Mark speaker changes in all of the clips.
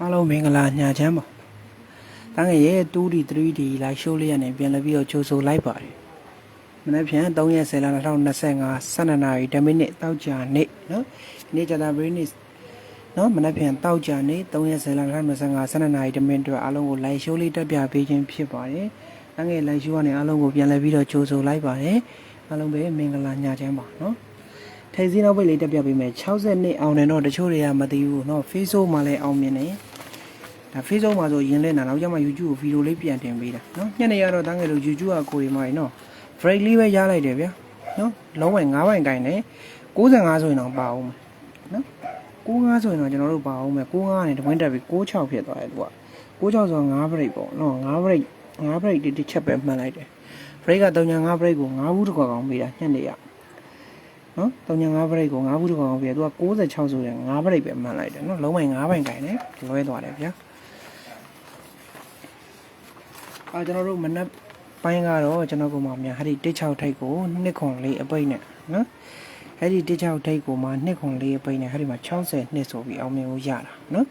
Speaker 1: အားလုံးမင်္ဂလာညချမ်းပါတန်းငယ်ရဲ့ 2D 3D လာရှိုးလေးရနေပြန်လာပြီးတော့ကြိုဆိုလိုက်ပါတယ်မနေ့ဖြန်3ရက်10လ2025 12နာရီ10မိနစ်တောက်ကြနေ့နော်ဒီနေ့ကျတာဘရင်းနစ်နော်မနေ့ဖြန်တောက်ကြနေ့3ရက်10လ2025 12နာရီ10မိနစ်အတွက်အားလုံးကိုလိုက်ရှိုးလေးတက်ပြပေးခြင်းဖြစ်ပါတယ်တန်းငယ်လိုက်ရှိုးကနေအားလုံးကိုပြန်လာပြီးတော့ကြိုဆိုလိုက်ပါတယ်အားလုံးပဲမင်္ဂလာညချမ်းပါနော် ထိုင်စီနောက်ပိတ်လေးတက်ပြပေးမယ်60နှစ်အောင်တယ်တော့တချို့တွေကမသိဘူးเนาะ Facebook မှာလည်းအောင်မြင်တယ် ဒါ Facebook မှာဆိုရင်လဲတာနောက်ကျမှ YouTube ကိုဗီဒီယိုလေးပြန်တင်ပေးတာနော်ညနေရတော့တန်းငယ်လို့ YouTube ကကိုရီမာရီနော် break လေးပဲရလိုက်တယ်ဗျာနော်လုံးဝ9ဘိုင်ကိုင်းတယ်65ဆိုရင်တော့ပါအောင်မယ်နော်65ဆိုရင်တော့ကျွန်တော်တို့ပါအောင်မယ်65နဲ့တဝင်းတက်ပြီး66ဖြစ်သွားတယ်သူက66ဆို9 break ပေါ့နော်9 break 9 break တိတိချက်ပဲမှန်လိုက်တယ် break က35 break ကို9ဘူးတစ်ခေါက်ကောင်းပေးတာညနေရနော်35 break ကို9ဘူးတစ်ခေါက်ကောင်းပေးတယ်သူက66ဆိုရင်9 break ပဲမှန်လိုက်တယ်နော်လုံးဝ9ဘိုင်ကိုင်းတယ်လွဲသွားတယ်ဗျာ အာကျွန်တော်တို့မနက်ပိုင်းကတော့ကျွန်တော်ကမှများဟာဒီ16ထိတ်ကိုနှစ်ခွန်လေးအပိတ်နဲ့နော်အဲ့ဒီ16ထိတ်ကိုမှနှစ်ခွန်လေးအပိတ်နဲ့ဟာဒီမှာ60နှစ်ဆိုပြီးအောင်မြင်လို့ရတာနော်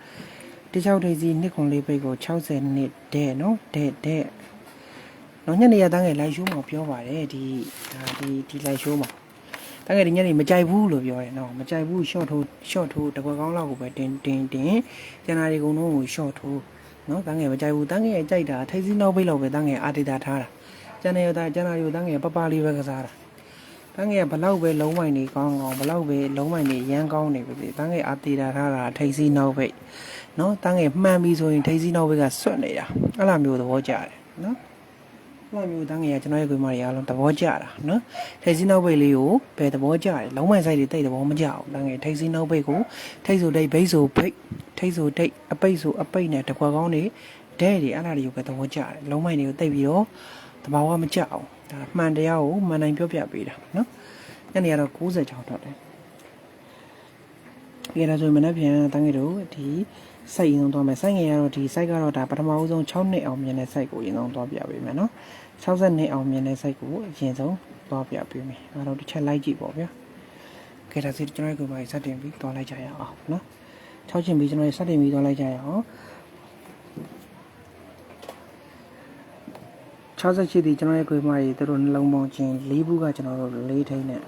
Speaker 1: 16ထိတ်စီနှစ်ခွန်လေးပိတ်ကို60နှစ်တဲ့နော်တဲ့တဲ့နော်ညနေရတန်းငယ်လိုက်ရှိုးမှာပြောပါတယ်ဒီဒါဒီဒီလိုက်ရှိုးမှာတကယ်ဒီညနေမကြိုက်ဘူးလို့ပြောတယ်နော်မကြိုက်ဘူး short ထိုး short ထိုးတကွက်ကောင်းလောက်ကိုပဲတင်တင်တင်ကျန်တာတွေအကုန်လုံးကို short ထိုး နော်တန်းငယ်မကြိုက်ဘူးတန်းငယ်ကြိုက်တာထိတ်စီနောက်ပိတ်လောက်ပဲတန်းငယ်အာဒေတာထားတာကျန်တဲ့ရတာကျန်တာတွေတန်းငယ်ပပလေးပဲကစားတာတန်းငယ်ဘလောက်ပဲလုံးဝိုင်နေကောင်းကောင်းဘလောက်ပဲလုံးဝိုင်နေရမ်းကောင်းနေပြီတန်းငယ်အာဒေတာထားတာထိတ်စီနောက်ပိတ်နော်တန်းငယ်မှန်ပြီဆိုရင်ထိတ်စီနောက်ပိတ်ကဆွတ်နေတာအဲ့လိုမျိုးသဘောကျတယ်နော်။ ဘာမျိုးတန်းငယ်ကကျွန်တော်ရဲ့ကိုယ်မတွေအားလုံးသဘောကျတာနော်။ထိတ်စီနောက်ပိတ်လေးကိုဘယ်သဘောကျတယ်။လုံးဝဆိုင်တွေတိတ်သဘောမကျအောင်။တန်းငယ်ထိတ်စီနောက်ပိတ်ကိုထိတ်ဆိုတိတ်ဘိတ်ဆိုဘိတ်ထိတ်ဆိုတိတ်အပိတ်ဆိုအပိတ်နဲ့တကွက်ကောင်းတွေဒဲတွေအဲ့ဒါတွေကိုပဲသဘောကျတယ်။လုံးမိုင်တွေကိုတိတ်ပြီးတော့သဘာဝမကျအောင်။ဒါမှန်တရားကိုမှန်တိုင်းပြောပြပေးတာနော်။ညနေကတော့96ထွက်တယ်။ဒီကနေ့ဆိုရင်မနေ့ပြန်တန်းငယ်တို့ဒီ စိုက်ရင်ဆုံးသွားမယ်စိုက်ငယ်ကတော့ဒီစိုက်ကတော့ဒါပထမဦးဆုံး6နှစ်အောင်မြင်တဲ့စိုက်ကိုရင်ဆုံးသွားပြပေးမယ်နော်60နှစ်အောင်မြင်တဲ့စိုက်ကိုအရင်ဆုံးသွားပြပေးမယ်အဲတော့တစ်ချက်လိုက်ကြည့်ပေါ့ဗျာကဲဒါစီကျွန်တော်ကိုပါစတင်ပြီးသွားလိုက်ကြရအောင်နော်6ချင်းပြီးကျွန်တော်စတင်ပြီးသွားလိုက်ကြရအောင်68ဒီကျွန်တော်ရဲ့ကိုယ်မကြီးတို့နှလုံးပေါင်းချင်း၄ဘူးကကျွန်တော်တို့၄ထိန်းနဲ့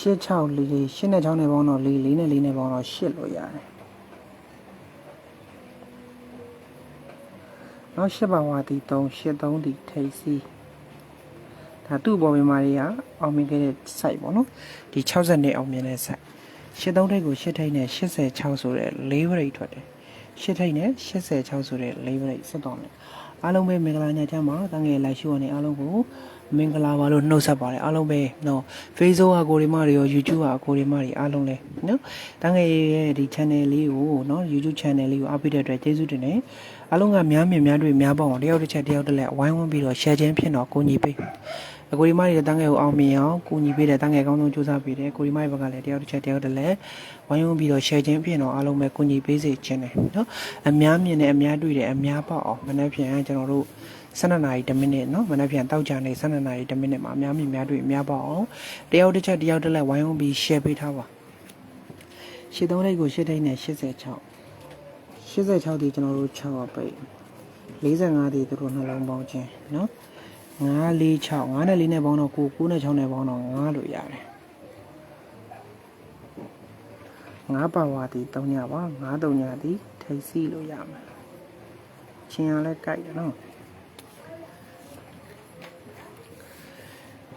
Speaker 1: ရှစ်6လေးလေးရှစ်နဲ့6နဲ့ပေါင်းတော့၄၄နဲ့၄နဲ့ပေါင်းတော့8လို့ရတယ်နောက်ရှစ်ပါဝါတီ3 8 3တီထိပ်စီဒါသူ့ပေါ်မြန်မာတွေကအောင်မြင်ခဲ့တဲ့ site ပေါ့နော်ဒီ60နဲ့အောင်မြင်တဲ့ site ရှစ်3ထိပ်ကိုရှစ်ထိပ်နဲ့86ဆိုတဲ့၄ဘရိတ်ထွက်တယ်ရှစ်ထိပ်နဲ့86ဆိုတဲ့၄ဘရိတ်ဆက်တော့မယ်အားလုံးပဲမင်္ဂလာညချမ်းပါတန်းငယ်လိုက်ရှိုးနေအားလုံးကို မင်္ဂလာပါလို့နှုတ်ဆက်ပါတယ်အားလုံးပဲနော် Facebook ကကိုရီမတွေရော YouTube ကကိုရီမတွေအားလုံးလဲနော်တန်းငယ်ရဲ့ဒီ channel လေးကိုနော် YouTube channel လေးကိုအားပေးတဲ့အတွက်ကျေးဇူးတင်တယ်အားလုံးကများမြင်များတွေ့များပေါ့အောင်တယောက်တစ်ချက်တယောက်တစ်လက်ဝိုင်းဝန်းပြီးတော့ share ခြင်းဖြစ်တော့ကိုညီပေးအကိုရီမတွေတန်းငယ်ကိုအောင်မြင်အောင်ကိုညီပေးတဲ့တန်းငယ်ကောင်းဆုံးစူးစမ်းပေးတယ်ကိုရီမတွေဘက်ကလည်းတယောက်တစ်ချက်တယောက်တစ်လက်ဝိုင်းဝန်းပြီးတော့ share ခြင်းဖြစ်တော့အားလုံးပဲကိုညီပေးစေခြင်းတယ်နော်အများမြင်တယ်အများတွေ့တယ်အများပေါ့အောင်မနေ့ဖြန်ကျွန်တော်တို့ 12နာရီ1မိနစ်เนาะမနက်ဖြန်တောက်ကြနေ12နာရီ1မိနစ်မှာအများမိများတွေ့အများပေါ့အောင်တယောက်တစ်ချက်တယောက်တစ်လက်ဝိုင်းဝန်းပြီး share ပေးထားပါ83လေးကို8ဒိတ်နဲ့86 86ဒီကျွန်တော်တို့6ပါပိတ်45ဒီသူတို့နှလုံးပေါင်းခြင်းเนาะ9 4 6 9နဲ့4နဲ့ပေါင်းတော့9 9နဲ့6နဲ့ပေါင်းတော့9လို့ရတယ်9ပါဝါဒီ3ညပါ9 3ညဒီထိတ်စီလို့ရမယ်ချင်းရလဲကြိုက်တယ်เนาะ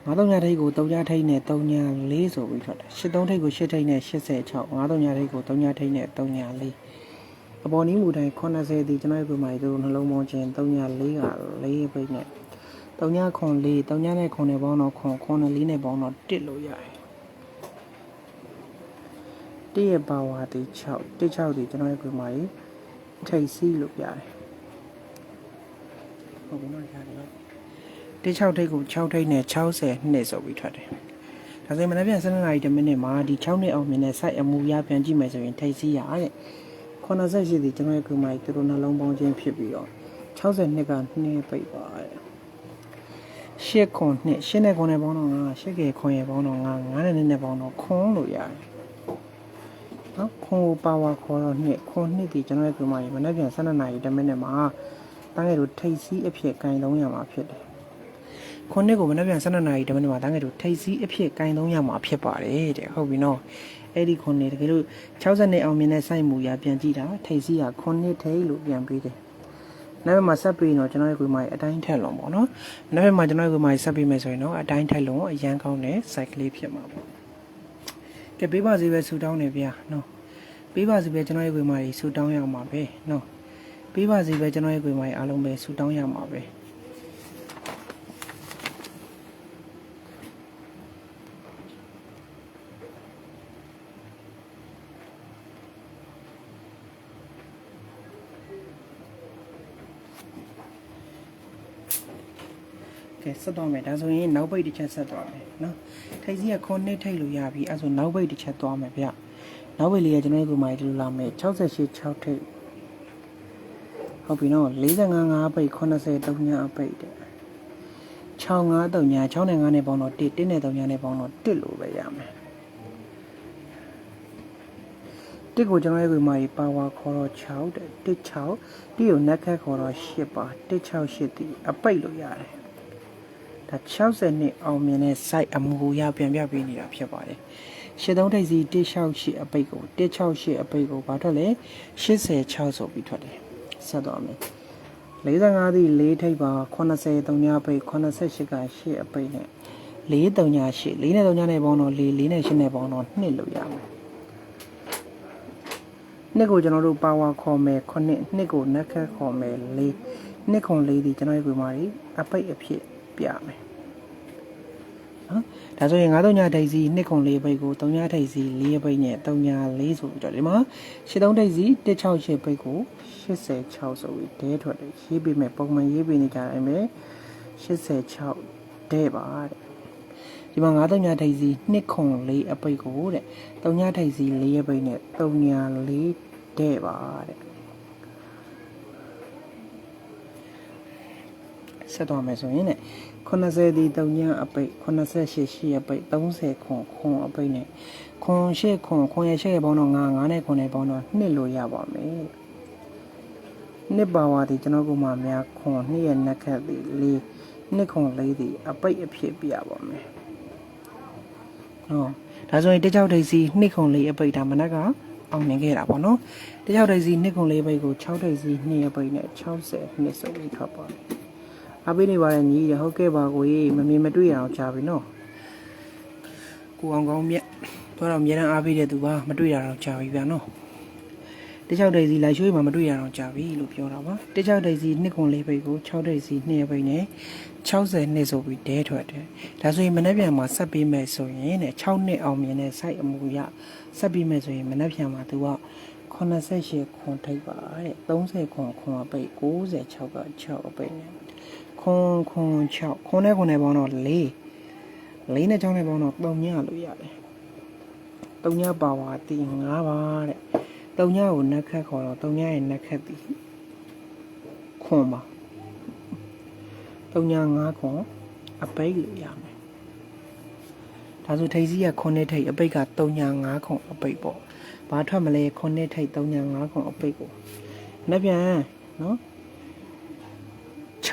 Speaker 1: 939ထိပ်ကို3ထိပ်နဲ့3.4ဆိုပြီးထွက်တယ်83ထိပ်ကို8ထိပ်နဲ့86 939ထိပ်ကို3ထိပ်နဲ့3.4အပေါ်နည်းမူတိုင်း80ဒီကျွန်တော်ရဲ့ပုံမှန်တို့နှလုံးပေါင်းခြင်း3.4က4ပိတ်နဲ့3.4 3.4 3.4နဲ့9နဲ့ပေါင်းတော့9 9 4နဲ့ပေါင်းတော့1လို့ရတယ်တရပါဝါဒီ6တ6ဒီကျွန်တော်ရဲ့ပုံမှန်ထိပ်စီးလို့ပြတယ်ဟုတ်ကဲ့နော်ရတယ် နော်1 6ထိတ်ကို6ထိတ်နဲ့60နှစ်ဆိုပြီးထွက်တယ်ဒါဆိုရင်မနေ့ပြန်7နာရီ10မိနစ်မှာဒီ6နှစ်အောင်မြင်တဲ့ site အမူအရပြန်ကြည့်မယ်ဆိုရင်ထိတ်စီရတဲ့88ဒီကျွန်တော်ရဲ့ကိုယ်မှာသူတို့နှလုံးပေါင်းခြင်းဖြစ်ပြီးတော့60နှစ်က2ပိတ်ပါတဲ့ရှစ်ခွန်နှစ်ရှစ်နဲ့ခွန်နဲ့ပေါင်းတော့ငါရှစ်ကေခွန်ရဲ့ပေါင်းတော့ငါ9နဲ့နှစ်နဲ့ပေါင်းတော့ခွန်လို့ရတယ်နော်ခွန်ကိုပါဝါခေါ်တော့နှစ်ခွန်နှစ်ဒီကျွန်တော်ရဲ့ကွန်မာကြီးမနေ့ပြန်12နာရီ10မိနစ်မှာတန်းငယ်တို့ထိတ်စီးအဖြစ်ကင်သုံးရမှာဖြစ်တယ် ခွန်နှစ်ကိုမနေ့ပြန်12နာရီ10မိနစ်မှာတန်းငယ်တို့ထိတ်စီးအဖြစ်ကင်သုံးရမှာဖြစ်ပါတယ်တဲ့ဟုတ်ပြီနော်အဲ့ဒီခွန်နှစ်တကယ်လို့60နှစ်အောင်မြင်တဲ့စိုက်မှုရပြန်ကြည့်တာထိတ်စီးကခွန်နှစ်ထိတ်လို့ပြန်ပြီးတယ်နောက်ဘက်မှာဆက်ပြီးတော့ကျွန်တော်ရဲ့ကွန်မာကြီးအတိုင်းထက်လုံးပေါ့နော်နောက်ဘက်မှာကျွန်တော်ရဲ့ကွန်မာကြီးဆက်ပြီးမယ်ဆိုရင်တော့အတိုင်းထက်လုံးအရန်ကောင်းတဲ့စိုက်ကလေးဖြစ်မှာပေါ့ကဲပေးပါစီပဲဆူတောင်းနေဗျာနော်ပေးပါစီပဲကျွန်တော်ရဲ့ဝေမာကြီးဆူတောင်းရမှာပဲနော်ပေးပါစီပဲကျွန်တော်ရဲ့ဝေမာကြီးအားလုံးပဲဆူတောင်းရမှာပဲ ကဲဆက်တော့မယ်ဒါဆိုရင်နောက်ပိတ်တစ်ချက်ဆက်သွားမယ်နော်ထိတ်စီကခွန်နှစ်ထိတ်လို့ရပြီအဲဆိုနောက်ပိတ်တစ်ချက်သွားမယ်ဗျနောက်ပိတ်လေးကကျွန်တော်တို့ကိုမိုင်းလို့လာမယ်68 6ထိတ်ဟုတ်ပြီနော်45 5ပိတ်80 3ညာပိတ်တဲ့65 3ညာ6နဲ့5နဲ့ပေါင်းတော့1 1နဲ့3ညာနဲ့ပေါင်းတော့1လို့ပဲရမယ်တစ်ကိုကျွန်တော်ရဲ့ကိုမာကြီးပါဝါခေါ်တော့6တဲ့1 6တိကိုနက်ခတ်ခေါ်တော့8ပါ1 6 8တိအပိတ်လို့ရတယ် ဒါ60နှစ်အောင်မြင်တဲ့ site အမူအရပြန်ပြပေးနေတာဖြစ်ပါတယ်ရှစ်သုံးထိပ်စီ168အပိတ်ကို168အပိတ်ကိုဘာထွက်လဲ86ဆိုပြီးထွက်တယ်ဆက်တော့မယ်45သည့်4ထိပ်ပါ80 3ညပိတ်88က8အပိတ်နဲ့4 3ည8 4နဲ့3ညနဲ့ပေါင်းတော့4 4နဲ့8နဲ့ပေါင်းတော့2လို့ရမယ်နှစ်ကိုကျွန်တော်တို့ပါဝါခေါ်မယ်ခုနှစ်နှစ်ကိုနက်ခတ်ခေါ်မယ်လေးနှစ်ခွန်လေးဒီကျွန်တော်ရဲ့ကွေမာကြီးအပိတ်အဖြစ် ပြမယ်နော်ဒါဆိုရင်9ညဒိတ်စီနှစ်ခွန်လေးပိတ်ကို3ညဒိတ်စီ4ပိတ်နဲ့3ည4ဆိုပြီးတော့ဒီမှာ73ဒိတ်စီ168ပိတ်ကို86ဆိုပြီးဒဲထွက်တယ်ရေးပေးမယ်ပုံမှန်ရေးပေးနေကြတယ်မယ်86ဒဲပါတဲ့ဒီမှာ9ညဒိတ်စီနှစ်ခွန်လေးအပိတ်ကိုတဲ့3ညဒိတ်စီ4ပိတ်နဲ့3ည4ဒဲပါတဲ့ဆက်သွားမယ်ဆိုရင်တဲ့ 80ဒီ3ညအပိတ်88ရှိအပိတ်30ခွန်ခွန်အပိတ်နဲ့ခွန်ရှစ်ခွန်ခွန်ရရှစ်ရပေါင်းတော့9 9နဲ့ခွန်နဲ့ပေါင်းတော့2လို့ရပါမယ်နှစ်ပါဝါဒီကျွန်တော်ကမှများခွန်နှစ်ရဲ့နက်ခတ်ဒီလေးနှစ်ခွန်လေးဒီအပိတ်အဖြစ်ပြပါမယ်ဟောဒါဆိုရင်တကြောက်ဒိတ်စီနှစ်ခွန်လေးအပိတ်ဒါမနက်ကအောင်မြင်ခဲ့တာပေါ့နော်တကြောက်ဒိတ်စီနှစ်ခွန်လေးပိတ်ကို6ဒိတ်စီ2အပိတ်နဲ့60နှစ်ဆိုပြီးထွက်ပါမယ် အားပေးနေပါတယ်ညီရဟုတ်ကဲ့ပါကိုကြီးမမြင်မတွေ့ရအောင်ကြာပြီနော်ကိုအောင်ကောင်းမြက်တော့တော့အများအားပေးတဲ့သူပါမတွေ့ရအောင်ကြာပြီဗျာနော်တခြားဒိတ်စီလိုက်ရွှေးမှမတွေ့ရအောင်ကြာပြီလို့ပြောတာပါတခြားဒိတ်စီနှစ်ခွန်လေးပိတ်ကို6ဒိတ်စီ2ပိတ်နဲ့60နှစ်ဆိုပြီးဒဲထွက်တယ်ဒါဆိုရင်မနေ့ပြန်မှာဆက်ပေးမယ်ဆိုရင်တဲ့6နှစ်အောင်မြင်တဲ့ site အမူအရဆက်ပေးမယ်ဆိုရင်မနေ့ပြန်မှာသူက88ခွန်ထိပ်ပါတဲ့30ခွန်ခွန်အပိတ်96က6အပိတ်နဲ့ ခွန်ခွန်6ခွန်နဲ့ခွန်နဲ့ပေါင်းတော့4 4နဲ့6နဲ့ပေါင်းတော့3ညလို့ရတယ်3ညပါဝါတီ5ပါတဲ့3ညကိုနက်ခတ်ခေါ်တော့3ညရဲ့နက်ခတ်တီခွန်ပါ3ည5ခွန်အပိတ်လို့ရမယ်ဒါဆိုထိပ်စီးကခွန်နဲ့ထိပ်အပိတ်က3ည5ခွန်အပိတ်ပေါ့ဘာထွက်မလဲခွန်နဲ့ထိပ်3ည5ခွန်အပိတ်ကိုနှစ်ပြန်နော်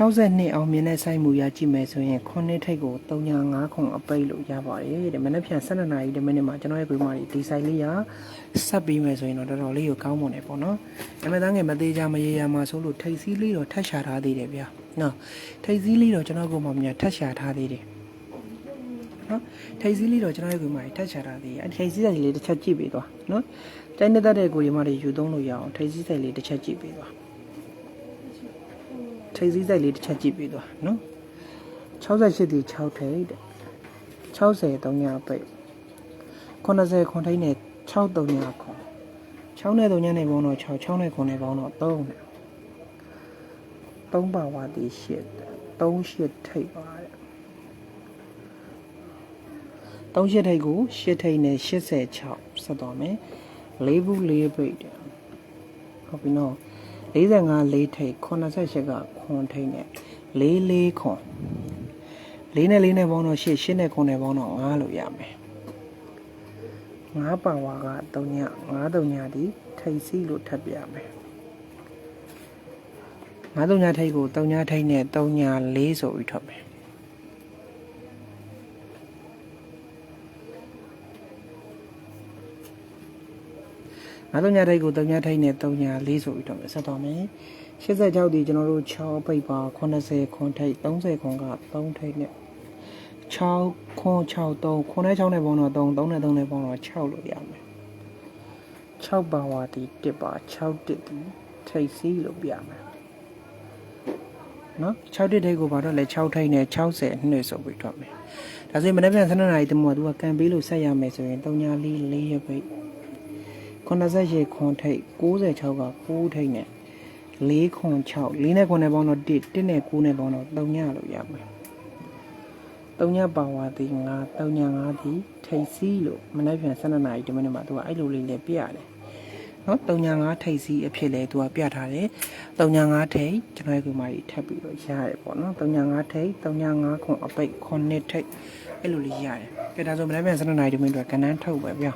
Speaker 1: 60နှစ်အောင်မြင်တဲ့စိုက်မှုရကြည့်မယ်ဆိုရင်ခုနှစ်ထိပ်ကို305ခုအပိတ်လို့ရပါတယ်တဲ့မနေ့ပြန်12နာရီ10မိနစ်မှာကျွန်တော်ရဲ့ဂိမ်းမာဒီဆိုင်လေးရဆက်ပြီးမယ်ဆိုရင်တော့တော်တော်လေးကိုကောင်းမွန်တယ်ပေါ့နော်အမေသားငယ်မသေးကြမရေရမှာဆိုလို့ထိပ်စည်းလေးတော့ထက်ရှာထားသေးတယ်ဗျာနော်ထိပ်စည်းလေးတော့ကျွန်တော်ကမှမြတ်ထက်ရှာထားသေးတယ်နော်ထိပ်စည်းလေးတော့ကျွန်တော်ရဲ့ဂိမ်းမာထက်ရှာထားသေးတယ်အဲထိပ်စည်းဆိုင်လေးတစ်ချက်ကြည့်ပေးသွားနော်တိုင်းနေတဲ့တဲ့ကိုရီမာတွေယူသုံးလို့ရအောင်ထိပ်စည်းဆိုင်လေးတစ်ချက်ကြည့်ပေးသွား ထိပ်စည်းဆိုင်လေးတစ်ချက်ကြည့်ပေးသွားနော်68ဒီ6ထိပ်တဲ့60 3ညပိတ်90ခွန်ထိပ်နဲ့6 3ညခွန်6နဲ့3ညနဲ့ပေါင်းတော့6 6နဲ့ခွန်နဲ့ပေါင်းတော့3နဲ့3ပါဝါဒီ8 3 8ထိပ်ပါတဲ့3 8ထိပ်ကို8ထိပ်နဲ့86ဆက်သွားမယ်၄ဘူး၄ပိတ်တဲ့ဟုတ်ပြီနော် 45လေးထိပ်88ကခွန်ထိပ်နဲ့44ခွန်4နဲ့4နဲ့ပေါင်းတော့8 8နဲ့ခွန်နဲ့ပေါင်းတော့9လို့ရမယ်9ပါဝါက3ည9တုံညဒီထိတ်စီလို့ထပ်ပြမယ်9တုံညထိတ်ကို3ညထိတ်နဲ့3ည4ဆိုပြီးထွက်မယ် 9တုံညထိတ်ကို3ညထိတ်နဲ့3ည4ဆိုပြီးထွက်မယ်ဆက်သွားမယ်86ဒီကျွန်တော်တို့6ပိတ်ပါ80ခွန်ထိတ်30ခွန်က3ထိတ်နဲ့6ခွန်6 3ခွန်နဲ့6နဲ့ပေါင်းတော့3 3နဲ့3နဲ့ပေါင်းတော့6လို့ရမယ်6ပါဝါဒီ1ပါ6တစ်ဒီထိတ်စီလို့ပြမယ်နော်6တစ်ထိတ်ကိုဘာတော့လဲ6ထိတ်နဲ့60နှစ်ဆိုပြီးထွက်မယ်ဒါဆိုရင်မနေ့ပြန်7နာရီတမောသူကကန်ပေးလို့ဆက်ရမယ်ဆိုရင်3ညလေး4ရပိတ် 88ခွန်ထိတ်96က9ထိတ်နဲ့4ခွန်6 4နဲ့9နဲ့ပေါင်းတော့1 1နဲ့9နဲ့ပေါင်းတော့3ညလို့ရမယ်3ညပါဝါဒီ9 3ည9ဒီထိတ်စီလို့မနေ့ပြန်7နာရီတမိနစ်မှာသူကအဲ့လိုလေးလေးပြရတယ်နော်3ည9ထိတ်စီအဖြစ်လဲသူကပြထားတယ်3ည9ထိတ်ကျွန်တော်ရဲ့ကူမကြီးထပ်ပြီးတော့ရတယ်ပေါ့နော်3ည9ထိတ်3ည9ခွန်အပိတ်ခွန်နှစ်ထိတ်အဲ့လိုလေးရတယ်ကဲဒါဆိုမနေ့ပြန်7နာရီတမိနစ်တော့ကဏ္ဍထုတ်ပဲဗျာ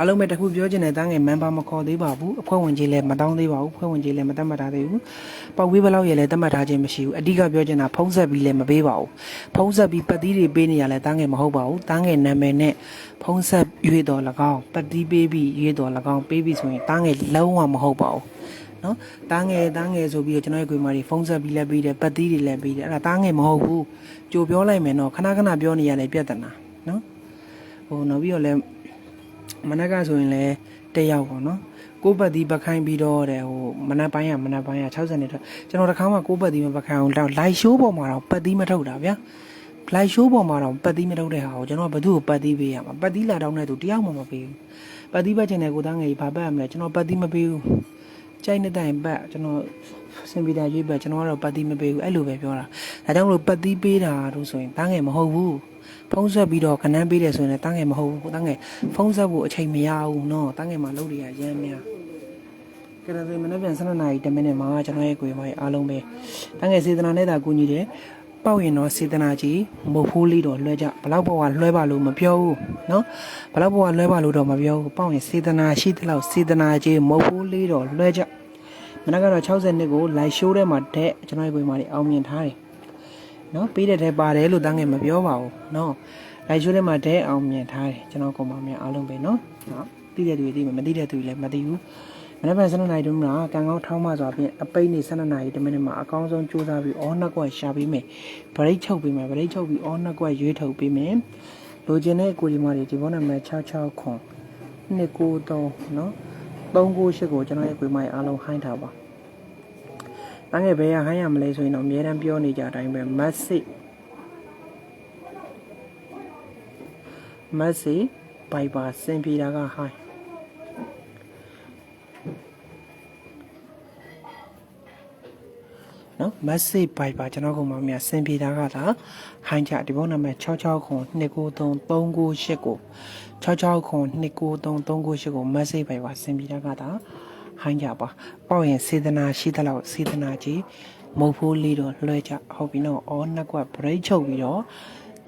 Speaker 1: အလုံးမဲ့တစ်ခုပြောချင်တဲ့တန်းငယ်မန်ပါမခေါ်သေးပါဘူးအဖွဲ့ဝင်ကြီးလည်းမတောင်းသေးပါဘူးအဖွဲ့ဝင်ကြီးလည်းမတတ်မှတ်ထားသေးဘူးပေါက်ဝေးဘလောက်ရလည်းတတ်မှတ်ထားခြင်းမရှိဘူးအဓိကပြောချင်တာဖုံးဆက်ပြီးလည်းမပေးပါဘူးဖုံးဆက်ပြီးပတ်သီးတွေပေးနေရလဲတန်းငယ်မဟုတ်ပါဘူးတန်းငယ်နာမည်နဲ့ဖုံးဆက်ရွေးတော်၎င်းပတ်သီးပေးပြီးရွေးတော်၎င်းပေးပြီးဆိုရင်တန်းငယ်လုံးဝမဟုတ်ပါဘူးနော်တားငယ်တားငယ်ဆိုပြီးတော့ကျွန်တော်ရဲ့ကိုယ်မကြီးဖုန်းဆက်ပြီးလည်းပြီးတယ်ပတ်သီးတွေလည်းပြီးတယ်အဲ့ဒါတားငယ်မဟုတ်ဘူးကြိုပြောလိုက်မယ်နော်ခဏခဏပြောနေရတယ်ပြဿနာနော်ဟိုနောက်ပြီးတော့လည်း မနက်ကဆိုရင်လည်းတက်ရောက်ပေါ့နော်ကိုပတ်သီးပခိုင်းပြီးတော့တဲ့ဟိုမနက်ပိုင်းကမနက်ပိုင်းက60နှစ်တော့ကျွန်တော်တခါမှကိုပတ်သီးမပခိုင်းအောင်တော့လိုက်ရှိုးပေါ်မှာတော့ပတ်သီးမထုတ်တာဗျာလိုက်ရှိုးပေါ်မှာတော့ပတ်သီးမထုတ်တဲ့ဟာကိုကျွန်တော်ဘယ်သူ့ကိုပတ်သီးပေးရမှာပတ်သီးလာတော့တဲ့သူတယောက်မှမပေးဘူးပတ်သီးပတ်ချင်တဲ့ကိုသားငယ်ကြီးဘာပတ်ရမလဲကျွန်တော်ပတ်သီးမပေးဘူးကြိုက်တဲ့တိုင်ပတ်ကျွန်တော်စင်ပီတာရွေးပတ်ကျွန်တော်ကတော့ပတ်သီးမပေးဘူးအဲ့လိုပဲပြောတာဒါကြောင့်မလို့ပတ်သီးပေးတာတို့ဆိုရင်တားငယ်မဟုတ်ဘူး ဖုံးဆက်ပြီးတော့ခဏန်းပေးတယ်ဆိုရင်တားငယ်မဟုတ်ဘူးတားငယ်ဖုံးဆက်ဖို့အချိန်မရဘူးเนาะတားငယ်မှာလုပ်ရရမ်းများကဲဒါဆိုမနေ့ပြန်7နာရီ10မိနစ်မှာကျွန်တော်ရဲ့ကိုယ်မကြီးအားလုံးပဲတားငယ်စေတနာနဲ့သာကူညီတယ်ပေါ့ရင်တော့စေတနာကြီးမဟုတ်ဘူးလေးတော့လွှဲကြဘလောက်ပေါ်ကလွှဲပါလို့မပြောဘူးเนาะဘလောက်ပေါ်ကလွှဲပါလို့တော့မပြောဘူးပေါ့ရင်စေတနာရှိတဲ့လောက်စေတနာကြီးမဟုတ်ဘူးလေးတော့လွှဲကြမနက်ကတော့60နှစ်ကိုလိုက်ရှိုးထဲမှာတဲ့ကျွန်တော်ရဲ့ကိုယ်မကြီးအောင်မြင်ထားတယ် နော်ပေးတဲ့ထဲပါတယ်လို့တန်းငယ်မပြောပါဘူးနော်လိုက်ရှိုးထဲမှာတဲ့အောင်မြင်ထားတယ်ကျွန်တော်ကောင်မများအားလုံးပဲနော်နော်သိတဲ့သူတွေသိမယ်မသိတဲ့သူတွေလည်းမသိဘူးမနေ့က12နာရီတုန်းကကံကောင်းထောင်းမှဆိုအပြင်အပိတ်နေ12နာရီတမိနစ်မှာအကောင်းဆုံးကြိုးစားပြီးအော်နှစ်ကွက်ရှာပေးမယ်ဗရိတ်ချုပ်ပေးမယ်ဗရိတ်ချုပ်ပြီးအော်နှစ်ကွက်ရွေးထုတ်ပေးမယ်လိုချင်တဲ့ကိုဒီမာတွေဒီဘောနံပါတ်66ခွန်293နော်398ကိုကျွန်တော်ရဲ့ကိုမိုင်အားလုံးဟိုင်းထားပါ။ တန်းငယ်ဘယ်ရဟိုင်းရမလဲဆိုရင်တော့အများတန်းပြောနေကြအတိုင်းပဲ message message ဘိုင်ပါစင်ပြေတာကဟိုင်းနော် message ဘိုင်ပါကျွန်တော်ကမှမြစင်ပြေတာကသာဟိုင်းကြဒီဖုန်းနံပါတ်66ခွန်293 398ကို66ခွန်293 398ကို message ဘိုင်ပါစင်ပြေတာကသာ ဟိုင်းကြပါပေါ့ရင်စေတနာရှိသလောက်စေတနာကြီးမဟုတ်ဖို့လေးတော့လွှဲကြဟုတ်ပြီနော်အော်နှစ်ကွက် break ချုပ်ပြီးတော့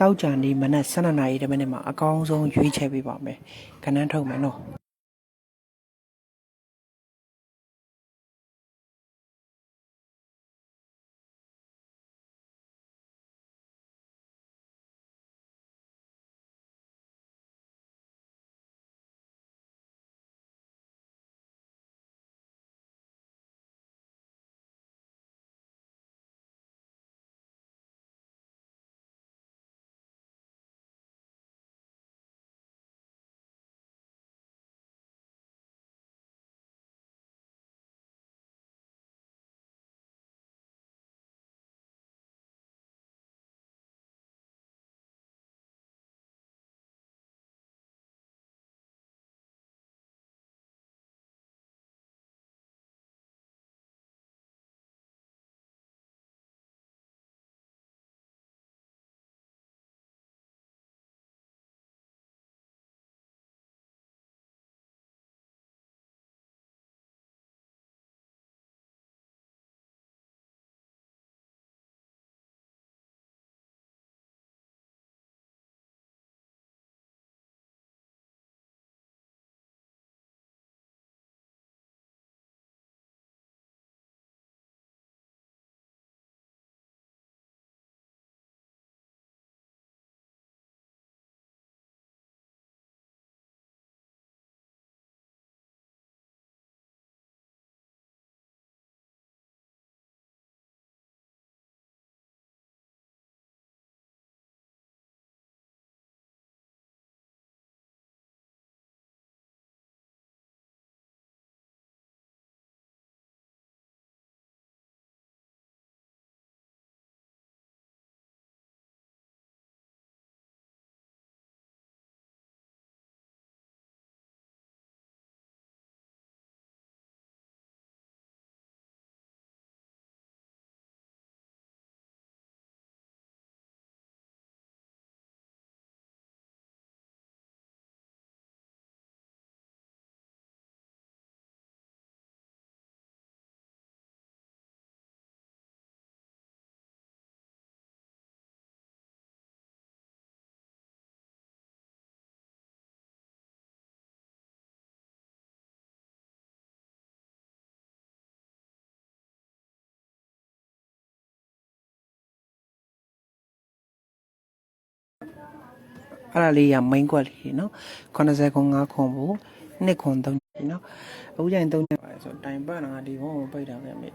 Speaker 1: တောက်ကြနေမနက်12နာရီတမိနစ်မှာအကောင်းဆုံးရွေးချယ်ပေးပါမယ်ခဏထုတ်မယ်နော် အဲ့ဒါလေးရ main ကွက်လေးတွေနော်80ခွန်5ခွန်ဘူး2ခွန်3ပြီနော်အခုကျရင်3နေပါလေဆိုတိုင်ပတ်တာဒီဘုံကိုပိတ်တာပဲမေ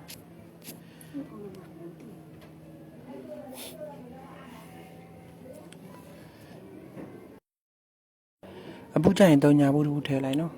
Speaker 1: အပူကျရင်3ညာဘူးတူထည့်လိုက်နော်